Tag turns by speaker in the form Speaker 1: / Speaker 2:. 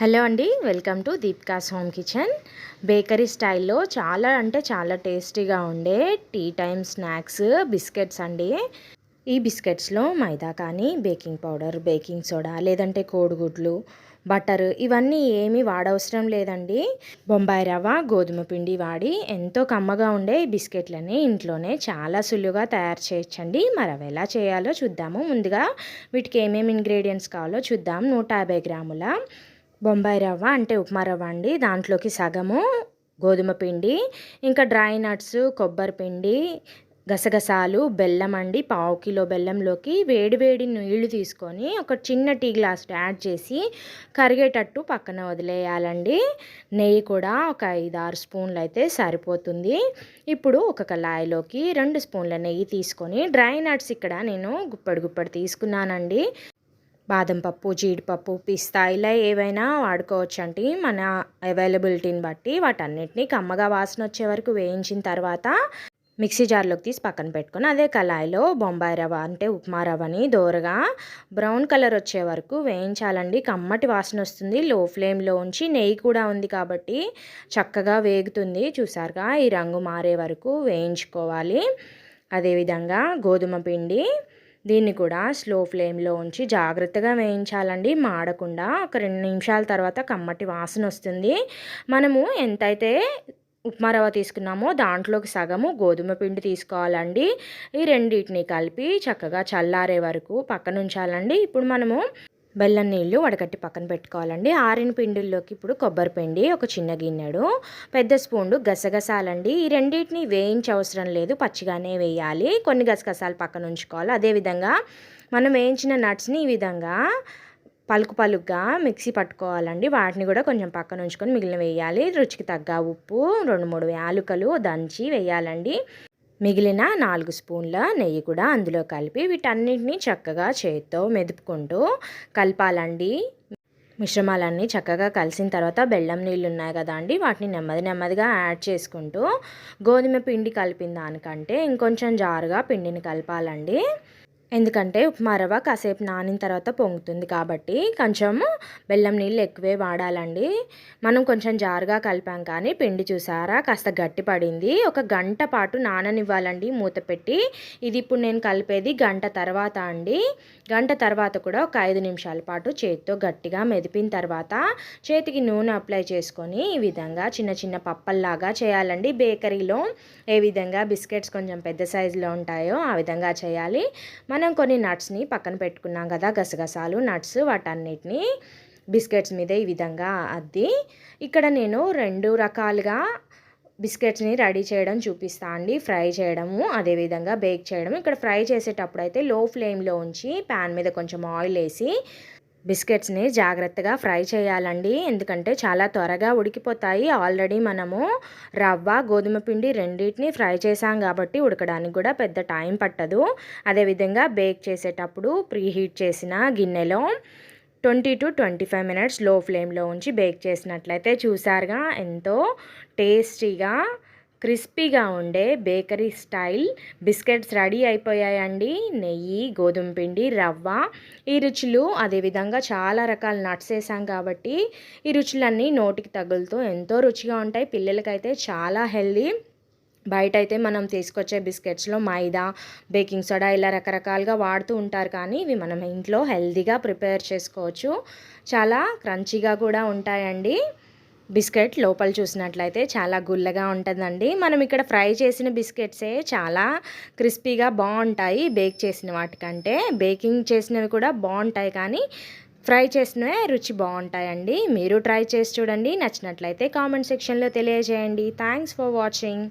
Speaker 1: Hello అండి welcome to Deepka's home kitchen. Bakery స్టైల్లో చాలా అంటే చాలా టేస్టీగా ఉండే టీ టైమ్ స్నాక్స్ బిస్కెట్స్ అండి. ఈ బిస్కెట్స్లో మైదా కానీ బేకింగ్ పౌడర్ బేకింగ్ సోడా లేదంటే కోడిగుడ్లు బటర్ ఇవన్నీ ఏమీ వాడవసరం లేదండి. బొంబాయి రవ్వ గోధుమ పిండి వాడి ఎంతో కమ్మగా ఉండే ఈ బిస్కెట్లని ఇంట్లోనే చాలా సులువుగా తయారు చేయొచ్చండి. మరి అవి ఎలా చేయాలో చూద్దాము. ముందుగా వీటికి ఏమేమి ఇంగ్రీడియంట్స్ కావాలో చూద్దాం. నూట యాభై గ్రాముల బొంబాయి రవ్వ అంటే ఉప్మా రవ్వ అండి. దాంట్లోకి సగము గోధుమ పిండి ఇంకా డ్రై నట్స్ కొబ్బరి పిండి గసగసాలు బెల్లం అండి. పావు కిలో బెల్లంలోకి వేడివేడి నీళ్ళు తీసుకొని ఒక చిన్న టీ గ్లాస్ యాడ్ చేసి కరిగేటట్టు పక్కన వదిలేయాలండి. నెయ్యి కూడా ఒక ఐదు ఆరు స్పూన్లు అయితే సరిపోతుంది. ఇప్పుడు ఒక కళాయిలోకి రెండు స్పూన్ల నెయ్యి తీసుకొని డ్రై నట్స్ ఇక్కడ నేను గుప్పడి గుప్పడి తీసుకున్నానండి. బాదం పప్పు జీడిపప్పు పిస్తా ఇలా ఏవైనా వాడుకోవచ్చండి. మన అవైలబిలిటీని బట్టి వాటన్నిటిని కమ్మగా వాసన వచ్చే వరకు వేయించిన తర్వాత మిక్సీ జార్లోకి తీసి పక్కన పెట్టుకొని అదే కళాయిలో బొంబాయి రవ్వ అంటే ఉప్మా రవ్వని దోరగా బ్రౌన్ కలర్ వచ్చే వరకు వేయించాలండి. కమ్మటి వాసన వస్తుంది. లో ఫ్లేమ్లో ఉంచి నెయ్యి కూడా ఉంది కాబట్టి చక్కగా వేగుతుంది. చూసారుగా? ఈ రంగు మారే వరకు వేయించుకోవాలి. అదేవిధంగా గోధుమ పిండి దీన్ని కూడా స్లో ఫ్లేమ్లో ఉంచి జాగ్రత్తగా వేయించాలండి. మాడకుండా ఒక రెండు నిమిషాల తర్వాత కమ్మటి వాసన వస్తుంది. మనము ఎంతైతే ఉప్మా రవ్వ తీసుకున్నామో దాంట్లోకి సగము గోధుమ పిండి తీసుకోవాలండి. ఈ రెండింటిని కలిపి చక్కగా చల్లారే వరకు పక్కనుంచాలండి. ఇప్పుడు మనము బెల్లం నీళ్ళు వడగట్టి పక్కన పెట్టుకోవాలండి. ఆరిన పిండిల్లోకి ఇప్పుడు కొబ్బరి పిండి ఒక చిన్న గిన్నెడు పెద్ద స్పూన్లు గసగసాలండి. ఈ రెండింటిని వేయించ అవసరం లేదు పచ్చిగానే వేయాలి. కొన్ని గసగసాలు పక్కన ఉంచుకోవాలి. అదేవిధంగా మనం వేయించిన నట్స్ని ఈ విధంగా పలుకు పలుకుగా మిక్సీ పట్టుకోవాలండి. వాటిని కూడా కొంచెం పక్కన ఉంచుకొని మిగిలిన వేయాలి. రుచికి తగ్గ ఉప్పు రెండు మూడు యాలుకలు దంచి వేయాలండి. మిగిలిన నాలుగు స్పూన్ల నెయ్యి కూడా అందులో కలిపి వీటన్నిటిని చక్కగా చేత్తో మెదుపుకుంటూ కలపాలండి. మిశ్రమాలన్నీ చక్కగా కలిసిన తర్వాత బెల్లం నీళ్ళు ఉన్నాయి కదా అండి వాటిని నెమ్మది నెమ్మదిగా యాడ్ చేసుకుంటూ గోధుమ పిండి కలిపిన దానికంటే ఇంకొంచెం జారుగా పిండిని కలపాలండి. ఎందుకంటే ఉప్మా రవ్వ కాసేపు నానిన తర్వాత పొంగుతుంది కాబట్టి కొంచెం బెల్లం నీళ్ళు ఎక్కువే వాడాలండి. మనం కొంచెం జారుగా కలిపాం కానీ పిండి చూసారా? కాస్త గట్టి పడింది. ఒక గంట పాటు నాననివ్వాలండి మూత పెట్టి. ఇది ఇప్పుడు నేను కలిపేది గంట తర్వాత అండి. గంట తర్వాత కూడా ఒక ఐదు నిమిషాల పాటు చేతితో గట్టిగా మెదిపిన తర్వాత చేతికి నూనె అప్లై చేసుకొని ఈ విధంగా చిన్న చిన్న పప్పల్లాగా చేయాలండి. బేకరీలో ఏ విధంగా బిస్కెట్స్ కొంచెం పెద్ద సైజులో ఉంటాయో ఆ విధంగా చేయాలి. మనం కొన్ని నట్స్ని పక్కన పెట్టుకున్నాం కదా గసగసాలు నట్స్ వాటన్నిటిని బిస్కెట్స్ మీద ఈ విధంగా అద్ది. ఇక్కడ నేను రెండు రకాలుగా బిస్కెట్స్ని రెడీ చేయడం చూపిస్తా అండి. ఫ్రై చేయడము అదేవిధంగా బేక్ చేయడం ఇక్కడ ఫ్రై చేసేటప్పుడు అయితే లో ఫ్లేమ్లో ఉంచి ప్యాన్ మీద కొంచెం ఆయిల్ వేసి బిస్కెట్స్ని జాగ్రత్తగా ఫ్రై చేయాలండి. ఎందుకంటే చాలా త్వరగా ఉడికిపోతాయి. ఆల్రెడీ మనము రవ్వ గోధుమ పిండి రెండింటిని ఫ్రై చేసాం కాబట్టి ఉడకడానికి కూడా పెద్ద టైం పట్టదు. అదేవిధంగా బేక్ చేసేటప్పుడు ప్రీ హీట్ చేసిన గిన్నెలో ట్వంటీ టు ట్వంటీ ఫైవ్ మినిట్స్లో ఫ్లేమ్లో ఉంచి బేక్ చేసినట్లయితే చూసారుగా ఎంతో టేస్టీగా క్రిస్పీగా ఉండే బేకరీ స్టైల్. బిస్కెట్స్ రెడీ అయిపోయాయండి. నెయ్యి గోధుమ పిండి రవ్వ. ఈ రుచులు అదేవిధంగా చాలా రకాల నట్స్ వేసాం కాబట్టి ఈ రుచులన్నీ నోటికి తగులుతూ ఎంతో రుచిగా ఉంటాయి. పిల్లలకైతే చాలా హెల్దీ. బయట అయితే మనం తీసుకొచ్చే బిస్కెట్స్లో మైదా బేకింగ్ సోడా ఇలా రకరకాలుగా వాడుతూ ఉంటారు కానీ ఇవి మనం ఇంట్లో హెల్దీగా ప్రిపేర్ చేసుకోవచ్చు. చాలా క్రంచీగా కూడా ఉంటాయండి. బిస్కెట్ లోపల చూసినట్లయితే చాలా గుల్లగా ఉంటుందండి. మనం ఇక్కడ ఫ్రై చేసిన బిస్కెట్సే చాలా క్రిస్పీగా బాగుంటాయి బేక్ చేసిన వాటికంటే. బేకింగ్ చేసినవి కూడా బాగుంటాయి కానీ ఫ్రై చేసినవే రుచి బాగుంటాయండి. మీరు ట్రై చేసి చూడండి. నచ్చినట్లయితే కామెంట్ సెక్షన్లో తెలియజేయండి. Thanks for watching.